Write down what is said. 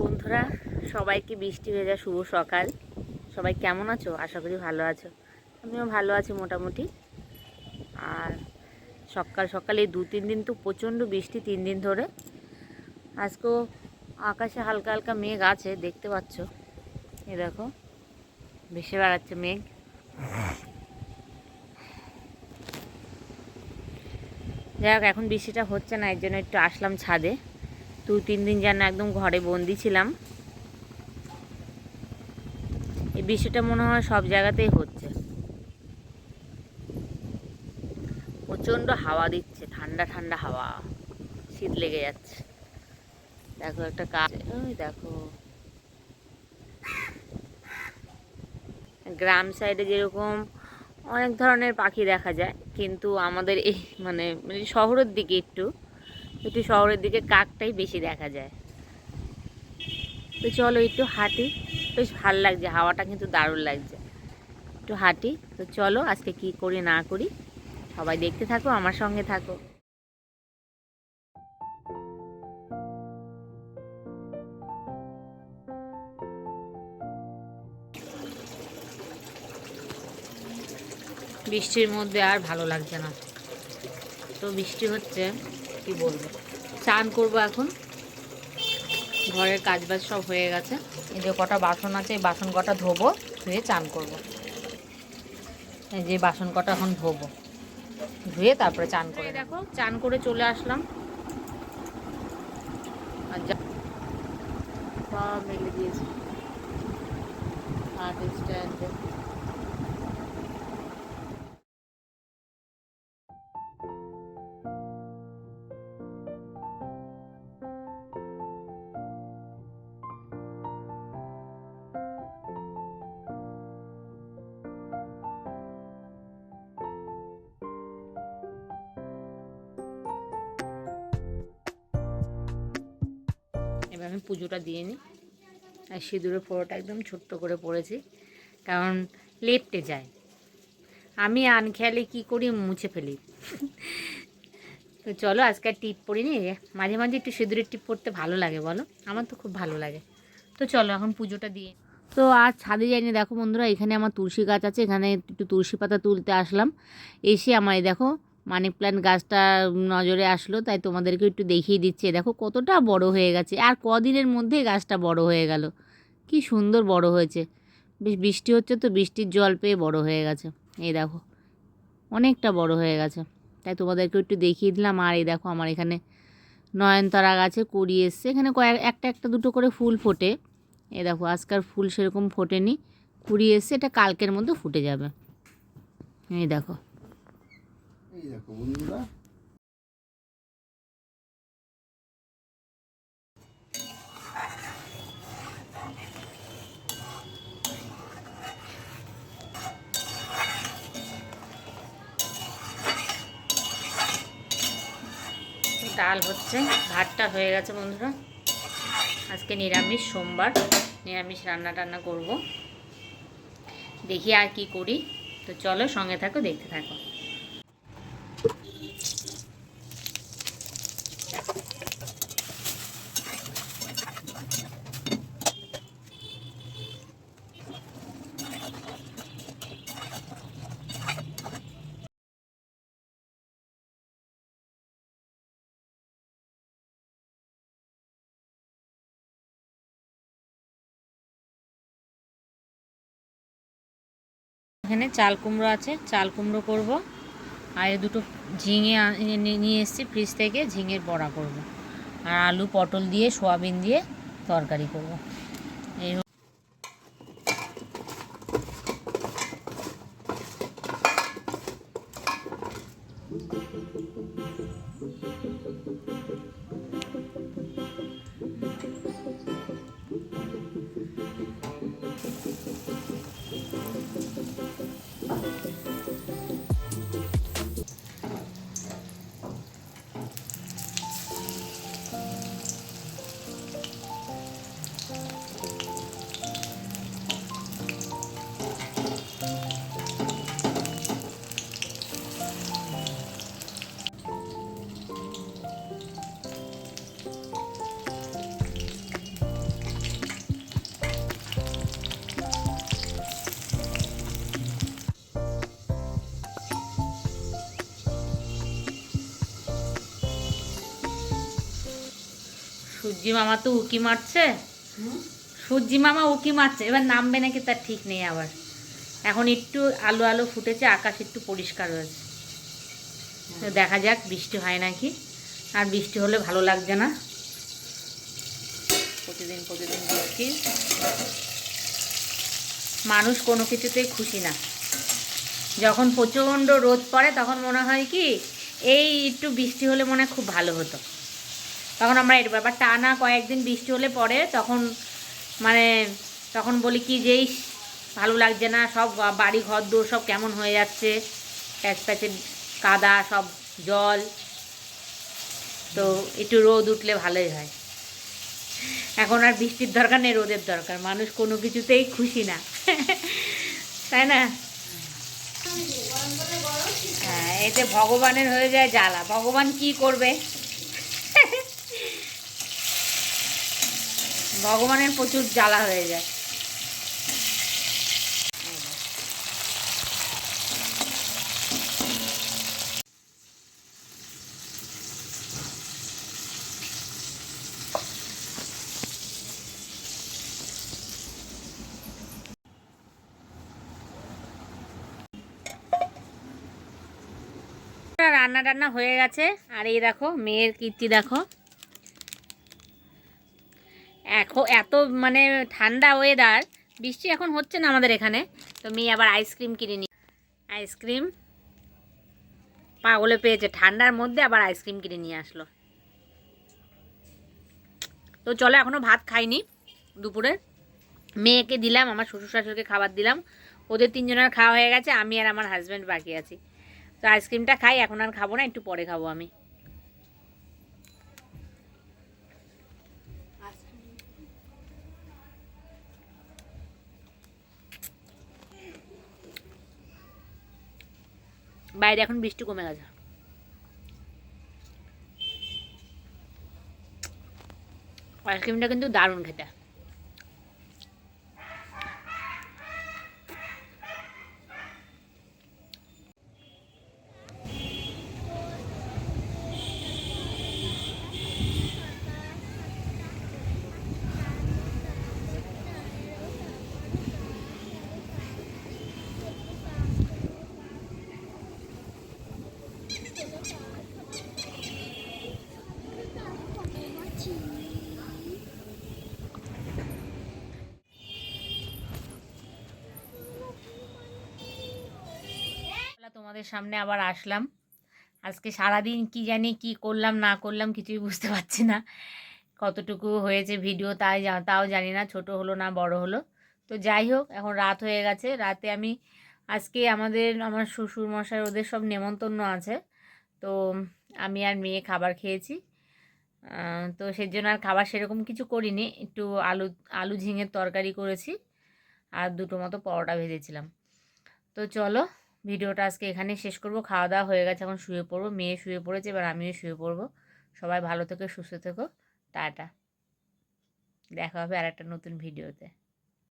বন্ধুরা, সবাইকে বৃষ্টি ভেজা শুভ সকাল। সবাই কেমন আছো? আশা করি ভালো আছো। আমিও ভালো আছি মোটামুটি। আর সকাল সকালে দু তিন দিন তো প্রচণ্ড বৃষ্টি, তিন দিন ধরে। আজকেও আকাশে হালকা হালকা মেঘ আছে, দেখতে পাচ্ছ। এ দেখো, ভেসে বেড়াচ্ছে মেঘ। যাই হোক, এখন বৃষ্টিটা হচ্ছে না, এর জন্য একটু আসলাম ছাদে। দু, তিন দিন যেন একদম ঘরে বন্দি ছিলাম। এই বৃষ্টিটা মনে হয় সব জায়গাতেই হচ্ছে। প্রচণ্ড হাওয়া দিচ্ছে, ঠান্ডা ঠান্ডা হাওয়া। শীত লেগে যাচ্ছে। দেখো একটা কাজ ওই দেখো। গ্রাম সাইডে যেরকম অনেক ধরনের পাখি দেখা যায়, কিন্তু আমাদের এই মানে মানে শহরের দিকে একটু একটু শহরের দিকে কাকটাই বেশি দেখা যায়। তো চলো একটু হাঁটি। বেশ ভালো লাগছে, হাওয়াটা কিন্তু দারুণ লাগছে। একটু হাঁটি, তো চলো আজকে কি করি না করি, সবাই দেখতে থাকো, আমার সঙ্গে থাকো। বৃষ্টির মধ্যে আর ভালো লাগছে না। তো বৃষ্টি হচ্ছে। কি বলব? চান করব এখন। ঘরের কাজ বাজ সব হয়ে গেছে। এই যে কটা বাসন আছে এই বাসন কটা ধোবো ধুয়ে চান করব। এই যে বাসন কটা এখন ধোবো। ধুয়ে তারপরে চান করে দেখো চান করে চলে আসলাম। আর যা মেলে দিয়েছি। হার্ট স্ট্যান্ডে আমি পুজোটা দিয়ে নিই। আর সিঁদুরের ফোড়োটা একদম ছোট্ট করে পড়েছি, কারণ লেপটে যায়। আমি আনখেয়ালে কি করি, মুছে ফেলি। তো চলো, আজকে আর টিপ পড়িনি। মাঝে মাঝে একটু সিঁদুরের টিপ পড়তে ভালো লাগে, বলো? আমার তো খুব ভালো লাগে। তো চলো, এখন পুজোটা দিয়ে তো আজ ছাদে যাইনি, দেখো বন্ধুরা, এখানে আমার তুলসী গাছ আছে, এখানে একটু তুলসী পাতা তুলতে আসলাম। এসে আমার দেখো মানি প্ল্যান্ট গাছটা নজরে আসলো, তাই তোমাদেরকে একটু দেখিয়ে দিচ্ছে। দেখো কতটা বড় হয়ে গেছে, আর কদিনের মধ্যে গাছটা বড় হয়ে গেল। কি সুন্দর বড় হয়েছে। বেশ বৃষ্টি হচ্ছে তো, বৃষ্টির জল পেয়ে বড় হয়ে গেছে। এই দেখো, অনেকটা বড় হয়ে গেছে। তাই তোমাদেরকে একটু দেখিয়ে দিলাম। আর এই দেখো আমার এখানে নয়নতারা গাছে কুড়ি এসছে। এখানে কয়েক, একটা একটা দুটো করে ফুল ফোটে। এই দেখো, আজকাল ফুল সেরকম ফোটেনি। কুড়ি এসছে, এটা কালকের মধ্যে ফুটে যাবে। এই দেখো এই দেখো বন্ধুরা। ডাল হচ্ছে, ভাতটা হয়ে গেছে বন্ধুরা। আজকে নিরামিষ, সোমবার। নিরামিষ রান্না টান্না করব। দেখি আর কি করি। তো চলো সঙ্গে থাকো, দেখতে থাকো। এখানে চাল কুমড়ো আছে, চাল কুমড়ো করব। আর দুটো ঝিঙে নিয়ে এসেছি ফ্রিজ থেকে, ঝিঙের বড়া করব। আর আলু পটল দিয়ে, সোয়াবিন দিয়ে তরকারি করব। সূর্যি মামা তো উকি মারছে? সূর্যি মামা উকি মারছে। এবার নামবে নাকি তার ঠিক নেই আবার। এখন একটু আলো আলো ফুটেছে আকাশ একটু পরিষ্কার হয়েছে। তো দেখা যাক বৃষ্টি হয় নাকি? আর বৃষ্টি হলে ভালো লাগছে না? প্রতিদিন প্রতিদিন বৃষ্টি। মানুষ কোনো কিছুতেই খুশি না। যখন প্রচণ্ড রোদ পড়ে তখন মনে হয় কি এই একটু বৃষ্টি হলে মনে হয় খুব ভালো হতো। তখন আমরা এটা ব্যাপার টানা কয়েকদিন বৃষ্টি হলে পরে তখন মানে তখন বলি কি যে ইস, ভালো লাগছে না সব বাড়ি ঘর দৌড় সব কেমন হয়ে যাচ্ছে প্যাচ প্যাচে কাদা সব জল। তো একটু রোদ উঠলে ভালোই হয়। এখন আর বৃষ্টির দরকার নেই রোদের দরকার। মানুষ কোনো কিছুতেই খুশি না। তাই না? হ্যাঁ এতে ভগবানের হয়ে যায় জ্বালা। ভগবান কি করবে? ভগবানের প্রচুর জ্বালা হয়ে যায়। রান্না টান্না হয়ে গেছে। আর এই দেখো, মেয়ের কীর্তি দেখো। এত মানে ঠান্ডা ওয়েদার বৃষ্টি এখন হচ্ছে না আমাদের এখানে। তো মেয়ে আবার আইসক্রিম কিনে নি আইসক্রিম পাগলে পেয়েছে। ঠান্ডার মধ্যে আবার আইসক্রিম কিনে নিয়ে আসলো। তো চলো এখনও ভাত খাইনি দুপুরে। মেয়েকে দিলাম, আমার শ্বশুর শাশুড়িকে খাবার দিলাম। ওদের তিনজনের খাওয়া হয়ে গেছে, আমি আর আমার হাজব্যান্ড বাকি আছি। তো আইসক্রিমটা খাই, এখন আর খাব না, একটু পরে খাব আমি। বাইরে এখন বৃষ্টি কমে গেছে। আইসক্রিমটা কিন্তু দারুণ খেতে বেলা তোমাদের সামনে আবার আসলাম। আজকে সারাদিন কি জানি কি করলাম, না করলাম কিছুই বুঝতে পারছি না। কতটুকু হয়েছে ভিডিও তাই তাও জানি না, ছোট হলো না, বড় হলো। তো যাই হোক, এখন রাত হয়ে গেছে। রাতে আমি আজকে আমাদের, আমার শ্বশুর মশাই ওদের সব নেমন্তন্ন আছে। তো আমি আর মেয়ে খাবার খেয়েছি। তো সেই জন্য আর খাবার সেরকম কিছু করিনি। একটু আলু আলু ঝিঙের তরকারি করেছি। আর দুটো মতো পরোটা ভেজেছিলাম। তো চলো ভিডিওটা আজকে এখানে শেষ করব। খাওয়া দাওয়া হয়ে গেছে, এখন শুয়ে পড়ব, মেয়ে শুয়ে পড়েছে, এবার আমিও শুয়ে পড়ব। সবাই ভালো থেকো, সুস্থ থেকো, টাটা। দেখা হবে আর একটা নতুন ভিডিওতে।